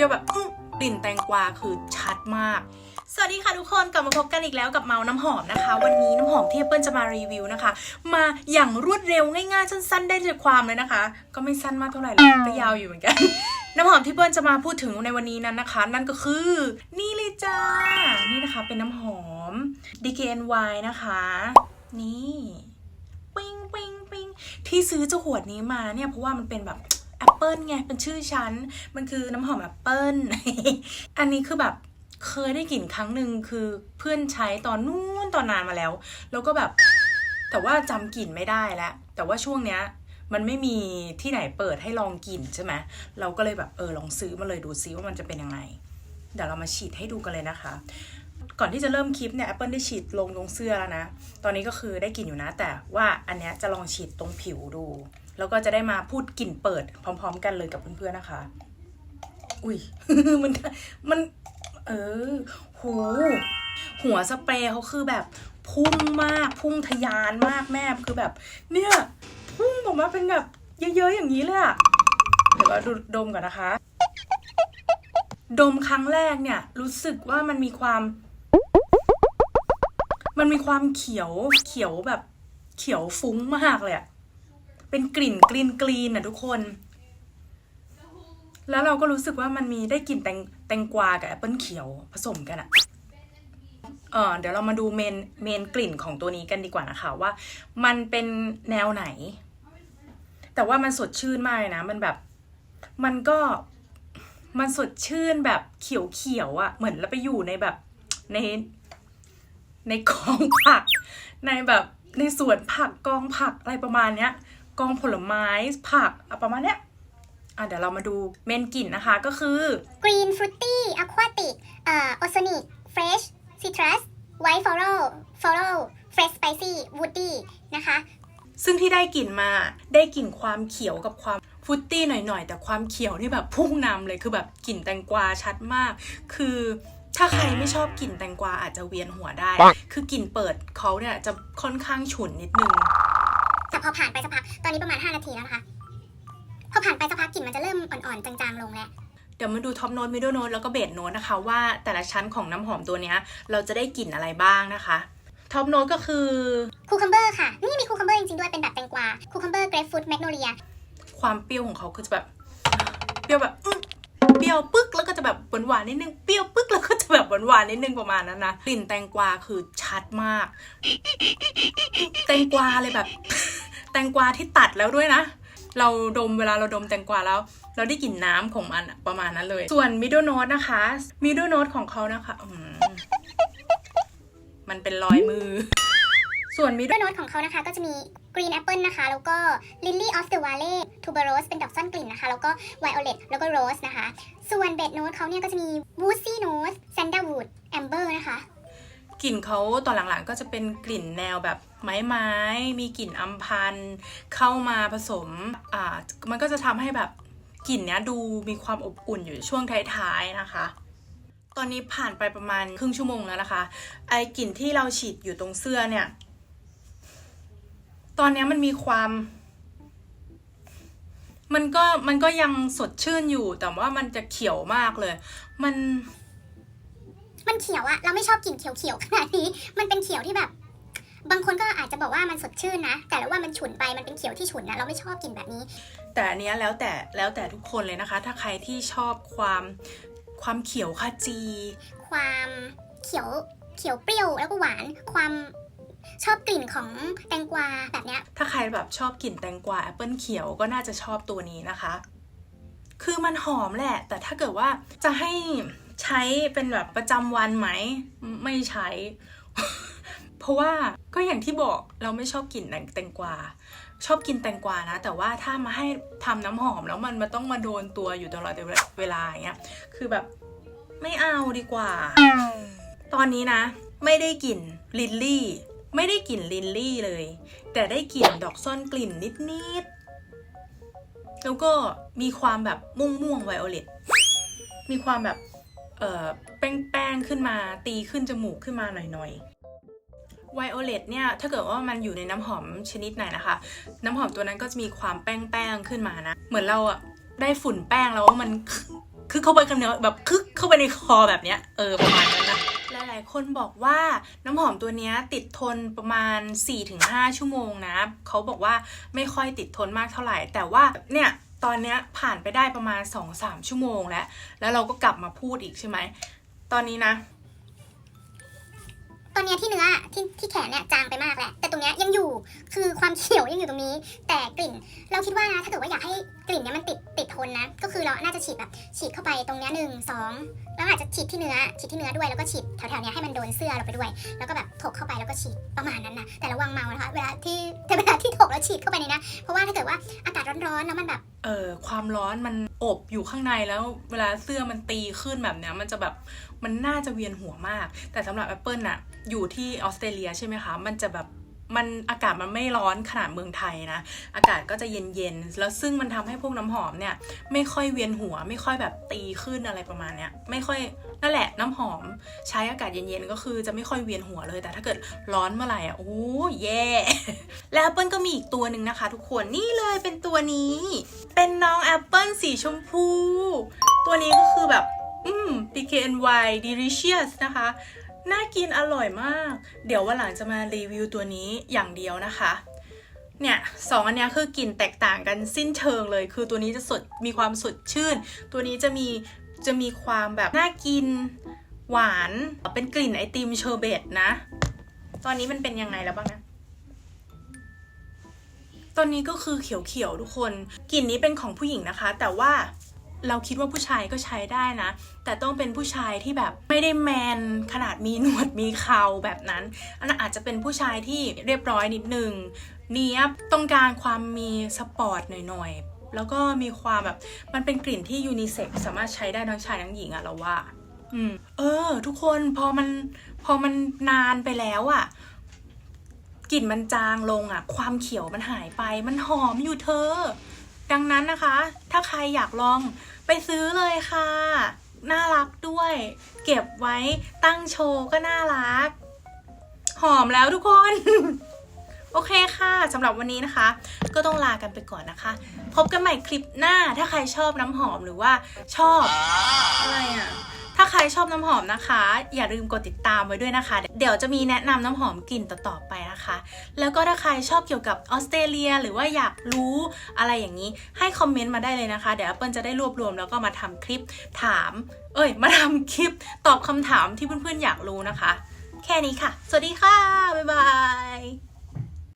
รี้ยวแบบกลิ่นแตงกวาคือชัดมาก สวัสดีค่ะทุกคนกลับมาพบกันอีกแล้วกับเมาน้ำหอมนะคะ วันนี้น้ำหอมที่เปิ้ลจะมารีวิวนะคะ มาอย่างรวดเร็วง่ายๆสั้นๆ ได้ใจความเลยนะคะ ก็ไม่สั้นมากเท่าไหร่หรอกก็ยาวอยู่เหมือนกัน น้ำหอมที่เปิ้ลจะมาพูดถึงในวันนี้นั้นนะคะ นั่นก็คือนี่เลยจ้า นี่นะคะเป็นน้ำหอม DKNY นะคะ นี่ ปิ้งปิ้งปิ้งที่ซื้อเจ้าขวดนี้มาเนี่ยเพราะว่ามันเป็นแบบ แอปเปิลไงเป็นชื่อฉัน มันคือน้ำหอมแอปเปิลอันนี้คือแบบเคยได้กลิ่นครั้งหนึ่งคือเพื่อนใช้ตอนนู้นตอนนานมาแล้ว แล้วก็แบบแต่ว่าจำกลิ่นไม่ได้แล้ว แต่ว่าช่วงเนี้ยมันไม่มีที่ไหนเปิดให้ลองกลิ่นใช่ไหมเราก็เลยแบบเออลองซื้อมาเลยดูซิว่ามันจะเป็นยังไง เดี๋ยวเรามาฉีดให้ดูกันเลยนะคะ ก่อนที่จะเริ่มคลิปเนี่ย Apple ได้ฉีดลงตรงเสื้อแล้วนะ ตอนนี้ก็คือได้กลิ่นอยู่นะ แต่ว่าอันเนี้ยจะลองฉีดตรงผิวดู แล้วก็จะได้มาพูดกลิ่นเปิด พร้อม ๆ กันเลยกับเพื่อนๆนะคะ อุ้ยมันมัน เออโหหัวสเปรย์เขาคือแบบพุ่งมากพุ่งทะยานมากแม่คือแบบ เนี่ยพุ่งออกมาเป็นแบบเยอะๆอย่างนี้เลยอะเดี๋ยวเราดูดมก่อนนะคะ ดมครั้งแรกเนี่ย รู้สึกว่ามันมีความ มันมีความเขียวเขียวแบบเขียวฟุ้งมากเลยอะ เป็นกลิ่นกรีนกรีนอะทุกคน แล้วเราก็รู้สึกว่ามันมีได้กลิ่นแตงแตงกวากับแอปเปิลเขียวผสมกันอะเออเดี๋ยวเรามาดูเมนเมนกลิ่นของตัวนี้กันดีกว่านะคะว่า มันเป็นแนวไหน แต่ว่ามันสดชื่นมากเลยนะ มันแบบ มันก็มันสดชื่นแบบเขียวเขียวอะเหมือนเราไปอยู่ในแบบในในกองผัก ในแบบในสวนผักกองผักอะไรประมาณเนี้ย กองผลไม้ผักอะประมาณเนี้ยอะเดี๋ยวเรามาดูเมนกลิ่นนะคะก็คือ Green Fruity Aquatic เอ่อ Ozonic Fresh Citrus White Floral Floral Fresh Spicy Woody นะคะ ซึ่งที่ได้กลิ่นมาได้กลิ่นความเขียวกับความฟรุตตี้หน่อยๆ แต่ความเขียวนี่แบบพุ่งนำเลยคือแบบกลิ่นแตงกวาชัดมาก คือถ้าใครไม่ชอบกลิ่นแตงกวาอาจจะเวียนหัวได้ คือกลิ่นเปิดเขาเนี่ยจะค่อนข้างฉุนนิดนึง แต่พอผ่านไปสักพัก ตอนนี้ประมาณ 5 นาทีแล้วนะคะ พอผ่านไปสักพักกลิ่นมันจะเริ่มอ่อนๆ จางๆ ลงแล้วเดี๋ยวมาดูท็อปโน้ตมิดเดิลโน้ตแล้วก็เบสโน้ตนะคะว่าแต่ละชั้นของน้ำหอมตัวเนี้ยเราจะได้กลิ่นอะไรบ้างนะคะท็อปโน้ตก็คือคูคัมเบอร์ค่ะ นี่มีคูคัมเบอร์จริงๆด้วยเป็นแบบแตงกวาคูคัมเบอร์เกรฟฟรุตแมกโนเลียความเปรี้ยวของเขาคือจะแบบเปรี้ยวแบบอื้อเปรี้ยวปึ๊กแล้วก็จะแบบหวานหวานๆนิดนึงเปรี้ยวปึ๊กแล้วก็จะแบบหวานหวานๆนิดนึงประมาณนั้นนะกลิ่นแตงกวาคือชัดมาก แตงกวาเลยแบบ แตงกวาที่ตัดแล้วด้วยนะ เราดมเวลาเราดมแตงกวาแล้ว เราได้กลิ่นน้ำของมันประมาณนั้นเลย ส่วน middle note นะคะ middle note ของเขานะคะมมันเป็นรอยมือ ส่วน middle ด้วยโน้ตของเขานะคะ ก็จะมี Green Apple นะคะ แล้วก็ Lily of the Valley Tuberose เป็นดอกซ่อนกลิ่นนะคะ แล้วก็ Violet แล้วก็ Rose นะคะ ส่วนเบสโน้ตเขาเนี่ยก็จะมี Woodsy Note Sandalwood Amber นะคะ กลิ่นเขาตอนหลังๆก็จะเป็นกลิ่นแนวแบบไม้ไม้ๆมีกลิ่นอัมพันธ์เข้ามาผสมอ่ามันก็จะทำให้แบบกลิ่นเนี้ยดูมีความอบอุ่นอยู่ช่วงท้ายๆนะคะ ตอนนี้ผ่านไปประมาณครึ่งชั่วโมงแล้วนะคะ ไอกลิ่นที่เราฉีดอยู่ตรงเสื้อเนี่ย ตอนนี้มันมีความมันก็มันก็ยังสดชื่นอยู่แต่ว่ามันจะเขียวมากเลย มัน เขียวอะเราไม่ชอบกลิ่นเขียวๆขนาดนี้ มันเป็นเขียวที่แบบ บางคนก็อาจจะบอกว่ามันสดชื่นนะ แต่ว่ามันฉุนไปมันเป็นเขียวที่ฉุนนะเราไม่ชอบกลิ่นแบบนี้ แต่อันเนี้ยแล้วแต่แล้วแต่ทุกคนเลยนะคะ ถ้าใครที่ชอบความความเขียวขจี ความเขียวเขียวเปรี้ยวแล้วก็หวานความชอบกลิ่นของแตงกวาแบบเนี้ย ถ้าใครแบบชอบกลิ่นแตงกวาแอปเปิลเขียวก็น่าจะชอบตัวนี้นะคะ คือมันหอมแหละ แต่ถ้าเกิดว่าจะให้ ใช้เป็นแบบประจำวันไหม ไม่ใช้ เพราะว่าก็อย่างที่บอกเราไม่ชอบกลิ่นแตงกวาชอบกินแตงกวานะ แต่ว่าถ้ามาให้ทำน้ำหอมแล้วมันมาต้องมาโดนตัวอยู่ตลอดเวลาอย่างเงี้ยคือแบบไม่เอาดีกว่า ตอนนี้นะ ไม่ได้กลิ่นลินลี่ ไม่ได้กลิ่นลินลี่เลย แต่ได้กลิ่นดอกซ่อนกลิ่นนิดๆแล้วก็มีความแบบม่วงม่วงไวโอเลตมีความแบบ เอ่อแป้งๆขึ้นมาตีขึ้นจมูกขึ้นมาหน่อยๆไวโอเลตเนี่ยถ้าเกิดว่ามันอยู่ในน้ำหอมชนิดไหนนะคะ น้ำหอมตัวนั้นก็จะมีความแป้งๆขึ้นมานะ เหมือนเราอะได้ฝุ่นแป้งแล้วมันคึกเข้าไปกับเนื้อแบบคึกเข้าไปในคอแบบเนี้ยเออประมาณนั้นนะหลายๆ คนบอกว่าน้ำหอมตัวนี้ติดทนประมาณ 4-5 ชั่วโมงนะ เขาบอกว่าไม่ค่อยติดทนมากเท่าไหร่ แต่ว่าเนี่ย ตอนนี้ผ่านไปได้ประมาณ 2-3 ชั่วโมงแล้ว แล้วเราก็กลับมาพูดอีกใช่ไหม ตอนนี้นะ ตอนเนี้ยที่เนื้อที่ที่แขนเนี่ยจางไปมากแหละแต่ตรงเนี้ยยังอยู่คือความเขียวยังอยู่ตรงนี้ แต่กลิ่น เราคิดว่านะถ้าเกิดว่าอยากให้กลิ่นเนี้ยมันติดติดทนนะ ก็คือเราน่าจะฉีดแบบฉีดเข้าไปตรงเนี้ยหนึ่งสองแล้วอาจจะฉีดที่เนื้อฉีดที่เนื้อด้วยแล้วก็ฉีดแถวๆเนี้ยให้มันโดนเสื้อเราไปด้วย แล้วก็แบบถกเข้าไปแล้วก็ฉีดประมาณนั้นนะแต่ระวังเมานะคะเวลาที่แต่เวลาที่ถกแล้วฉีดเข้าไปในนะเพราะว่าถ้าเกิดว่าอากาศร้อนๆแล้วมันแบบ เออความร้อนมันอบอยู่ข้างในแล้วเวลาเสื้อมันตีขึ้นแบบเนี้ยมันจะแบบมันน่าจะเวียนหัวมาก แต่สำหรับ Apple น่ะอยู่ที่ออสเตรเลียใช่ไหมคะ มันจะแบบ มันอากาศมันไม่ร้อนขนาดเมืองไทยนะ อากาศก็จะเย็นๆ แล้วซึ่งมันทำให้พวกน้ำหอมเนี่ย ไม่ค่อยเวียนหัว ไม่ค่อยแบบตีขึ้นอะไรประมาณเนี้ย ไม่ค่อยนั่นแหละน้ำหอม ใช้อากาศเย็นๆ ก็คือจะไม่ค่อยเวียนหัวเลย แต่ถ้าเกิดร้อนเมื่อไหร่อะโอ้แย่และแอปเปิลก็มีอีกตัวหนึ่งนะคะ ทุกคน นี่เลยเป็นตัวนี้ เป็นน้องแอปเปิลสีชมพู ตัวนี้ก็คือแบบ อืม DKNY Delicious นะคะ น่ากินอร่อยมาก เดี๋ยววันหลังจะมารีวิวตัวนี้อย่างเดียวนะคะ เนี่ยสองอันนี้คือกลิ่นแตกต่างกันสิ้นเชิงเลย คือตัวนี้จะสดมีความสดชื่น ตัวนี้จะมีจะมีความแบบน่ากินหวานเป็นกลิ่นไอติมเชอร์เบตนะ ตอนนี้มันเป็นยังไงแล้วบ้างนะตอนนี้ก็คือเขียวๆทุกคน กลิ่นนี้เป็นของผู้หญิงนะคะ แต่ว่า เราคิดว่าผู้ชายก็ใช้ได้นะ แต่ต้องเป็นผู้ชายที่แบบไม่ได้แมนขนาดมีหนวดมีเคราแบบนั้น อันนั้นอาจจะเป็นผู้ชายที่เรียบร้อยนิดนึงเนี้ยบต้องการความมีสปอร์ตหน่อยๆ แล้วก็มีความแบบมันเป็นกลิ่นที่ยูนิเซ็กสามารถใช้ได้ทั้งชายทั้งหญิงอะเราว่า อืม เออ ทุกคนพอมันพอมันนานไปแล้วอะกลิ่นมันจางลงอะความเขียวมันหายไป มันหอมอยู่เธอ ดังนั้นนะคะ ถ้าใครอยากลองไปซื้อเลยค่ะ น่ารักด้วย เก็บไว้ตั้งโชว์ก็น่ารัก หอมแล้วทุกคน โอเคค่ะสำหรับวันนี้นะคะ ก็ต้องลากันไปก่อนนะคะ พบกันใหม่คลิปหน้าถ้าใครชอบน้ำหอมหรือว่าชอบอะไรอะ ถ้าใครชอบน้ำหอมนะคะ อย่าลืมกดติดตามไว้ด้วยนะคะ เดี๋ยวจะมีแนะนำน้ำหอมกลิ่นต่อๆไปนะคะ แล้วก็ถ้าใครชอบเกี่ยวกับออสเตรเลีย หรือว่าอยากรู้อะไรอย่างนี้ ให้คอมเมนต์มาได้เลยนะคะ เดี๋ยว Apple จะได้รวบรวมแล้วก็มาทำคลิปถาม เอ้ย มาทำคลิปตอบคำถามที่เพื่อนๆอยากรู้นะคะ แค่นี้ค่ะ สวัสดีค่ะ บ๊ายบาย